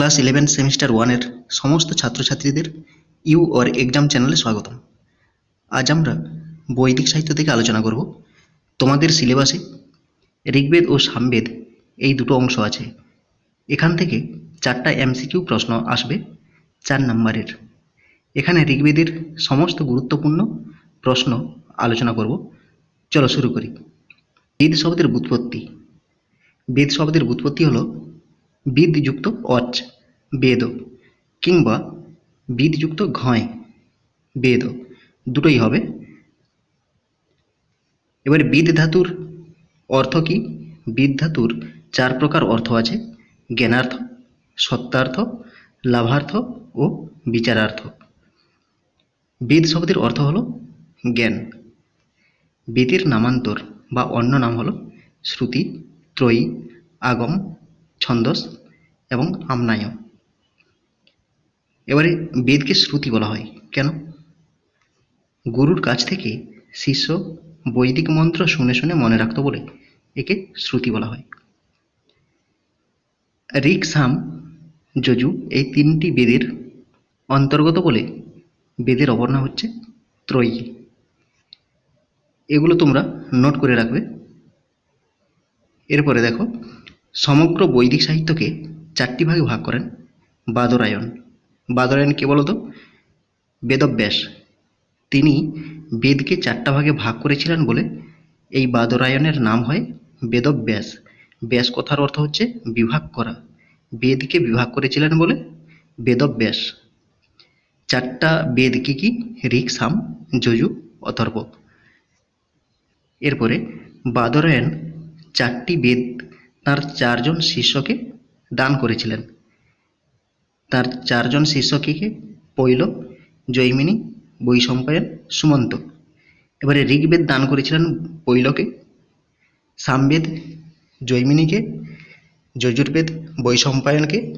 Class eleven semester ওয়ানের সমস্ত ছাত্রছাত্রীদের ইউ অর এক্সাম চ্যানেলে স্বাগতম। আজ আমরা বৈদিক সাহিত্য থেকে আলোচনা করব। তোমাদের সিলেবাসে ঋগ্বেদ ও সামবেদ এই দুটো অংশ আছে। এখান থেকে চারটা এমসিকিউ প্রশ্ন আসবে চার নম্বরের। এখানে ঋগ্বেদের সমস্ত গুরুত্বপূর্ণ প্রশ্ন আলোচনা করব। চলো শুরু করি। বেদ শব্দের ব্যুৎপত্তি বেদ শব্দের ব্যুৎপত্তি হলো বিদযুক্ত অচ, বেদ, কিংবা বিদযুক্ত ঘয়, বেদ। দুটোই হবে। এবারে বিদ ধাতুর অর্থ কি? বিদ ধাতুর চার প্রকার অর্থ আছে। জ্ঞানার্থ সত্যার্থ লাভার্থ ও বিচারার্থ। বেদ শব্দের অর্থ হলো জ্ঞান। বেদের নামান্তর বা অন্য নাম হলো শ্রুতি, ত্রয়ী, আগম, ছন্দস এবং আমনায় এবারে বেদকে শ্রুতি বলা হয়। কেন? গুরুর কাছ থেকে শিষ্য বৈদিক মন্ত্র শুনে শুনে মনে রাখতো বলে একে শ্রুতি বলা হয়। ঋক সাম যজু এই তিনটি বেদের অন্তর্গত বলে বেদের নাম হচ্ছে ত্রয়ী। এগুলো তোমরা নোট করে রাখবে। এরপরে দেখো, সমগ্র বৈদিক সাহিত্যকে চারটি ভাগে ভাগ করেন, বাদরায়ণ। বাদরায়ণ কে বলতো? বেদব্যাস। তিনি বেদকে চারটা ভাগে ভাগ করেছিলেন বলে এই বাদরায়ণের নাম হয় বেদব্যাস। ব্যাস কথার অর্থ হচ্ছে বিভাগ করা। বেদকে বিভাগ করেছিলেন বলে বেদব্যাস। চারটা বেদ কি কি? ঋক, সাম, যজু, অথর্ব। এরপরে বাদরায়ণ চারটি বেদ, তার চারজন শিষ্যকে দান করেছিলেন। তার চারজন শিষ্যকে কে পৈল, জৈমিনী, বৈশম্পায়ন, সুমন্ত। এবারে ঋগ্বেদ দান করেছিলেন পৈলকে। সামবেদ, জৈমিনীকে, যজুর্বেদ, বৈশম্পায়নকে,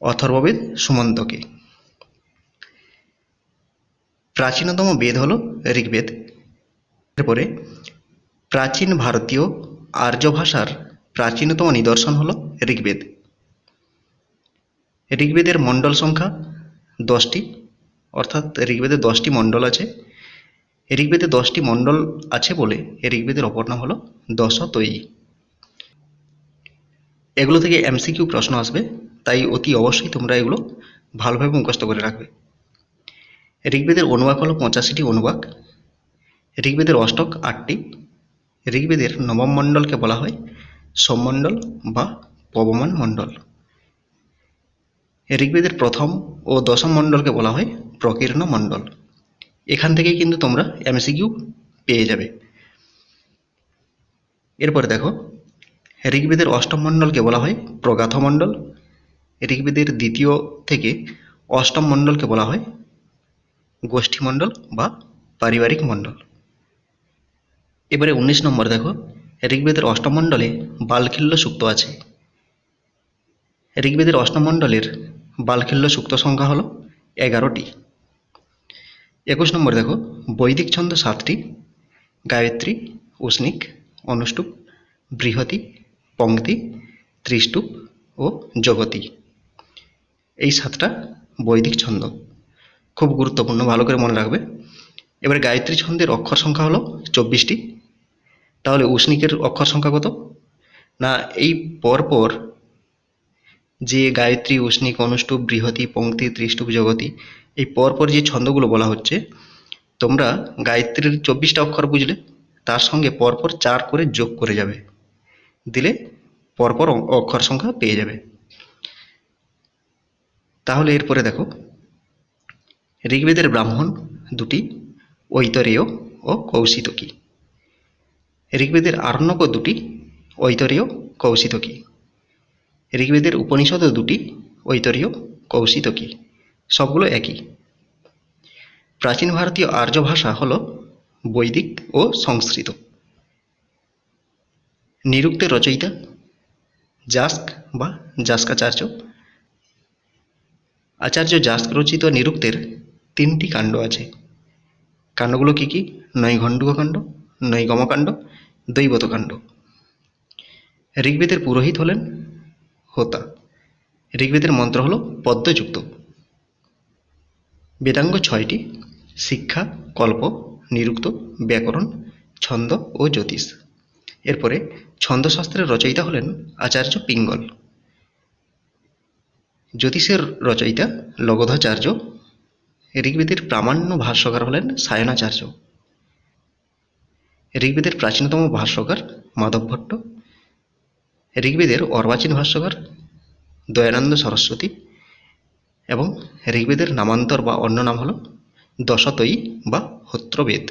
অথর্ববেদ, সুমন্তকে। প্রাচীনতম বেদ হল ঋগ্বেদ। এরপরে প্রাচীন ভারতীয় আর্য ভাষার প্রাচীনতম নিদর্শন হল ঋগ্বেদ। ঋগ্বেদের মণ্ডল সংখ্যা দশটি, অর্থাৎ ঋগ্বেদে দশটি মণ্ডল আছে। ঋগ্বেদে দশটি মণ্ডল আছে বলে ঋগ্বেদের অপর নাম হলো দশতয়ী এগুলো থেকে এমসিকিউ প্রশ্ন আসবে, তাই অতি অবশ্যই তোমরা এগুলো ভালোভাবে মুখস্থ করে রাখবে। ঋগ্বেদের অনুবাক হলো পঁচাশিটি অনুবাক। ঋগ্বেদের অষ্টক আটটি। ঋগ্বেদের নবম মণ্ডলকে বলা হয় সোমমণ্ডল বা পবমান মণ্ডল। ঋগ্বেদের প্রথম ও দশম মণ্ডলকে বলা হয় প্রকীর্ণ মণ্ডল। এখান থেকেই কিন্তু তোমরা এমসিকিউ পেয়ে যাবে। এরপরে দেখো, ঋগ্বেদের অষ্টম মণ্ডলকে বলা হয় প্রগাথ মণ্ডল ঋগ্বেদের দ্বিতীয় থেকে অষ্টম মণ্ডলকে বলা হয় গোষ্ঠী মণ্ডল বা পারিবারিক মণ্ডল। এবারে উনিশ নম্বর দেখো ঋগ্বেদের অষ্টম মণ্ডলে বালখিল্য সুক্ত আছে। ঋগ্বেদের অষ্টম মণ্ডলের বালখিল্য সুক্ত সংখ্যা হল এগারোটি। একুশ নম্বর দেখো, বৈদিক ছন্দ সাতটি, গায়ত্রী, উষ্ণিক, অনুষ্টুপ, বৃহতি পঙ্ক্তি ত্রিষ্টুপ ও জগতি। এই সাতটা বৈদিক ছন্দ। খুব গুরুত্বপূর্ণ, ভালো করে মনে রাখবে। এবারে গায়ত্রী ছন্দের অক্ষর সংখ্যা হলো চব্বিশটি। তাহলে উষ্ণিকের অক্ষর সংখ্যা কত? না, এই পরপর যে গায়ত্রী, উষ্ণিক, অনুষ্টুপ, বৃহতি, পঙ্ক্তি, ত্রিষ্টুপ, জগতি, এই পরপর যে ছন্দগুলো বলা হচ্ছে, তোমরা গায়ত্রীর চব্বিশটা অক্ষর বুঝলে, তার সঙ্গে পরপর চার করে যোগ করে যাবে। দিলে পরপর অক্ষর সংখ্যা পেয়ে যাবে। তাহলে এরপরে দেখো, ঋগ্বেদের ব্রাহ্মণ দুটি, ঐতরেয় ও কৌশিতকী। ঋগ্বেদের আরণ্যক দুটি, ঐতরেয়, কৌশিতকী। ঋগ্বেদের উপনিষদও দুটি, ঐতরীয়, কৌশিতকী। সবগুলো একই। প্রাচীন ভারতীয় আর্য ভাষা হল বৈদিক ও সংস্কৃত। নিরুক্তের রচয়িতা জাস্ক বা জাস্কাচার্য আচার্য জাস্ক রচিত নিরুক্তের তিনটি কাণ্ড আছে। কাণ্ডগুলো কি কি? নৈঘণ্ডুককাণ্ড নৈগমকাণ্ড দৈবতকাণ্ড। ঋগ্বেদের পুরোহিত হলেন হোতা। ঋগ্বেদের মন্ত্র হল পদ্মযুক্ত। বেদাঙ্গ ছয়টি, শিক্ষা, কল্প, নিরুক্ত, ব্যাকরণ, ছন্দ ও জ্যোতিষ। এরপরে ছন্দশাস্ত্রের রচয়িতা হলেন আচার্য পিঙ্গল। জ্যোতিষের রচয়িতা লগধাচার্য। ঋগ্বেদের প্রামাণ্য ভাষ্যকার হলেন সায়নাচার্য। ঋগ্বেদের প্রাচীনতম ভাষ্যকার মাধব ভট্ট, ঋগ্বেদের অর্বাচীন ভাষ্যকার দয়ানন্দ সরস্বতী এবং ঋগ্বেদের নামান্তর বা অন্য নাম হল দশতই বা হোত্রবেদ।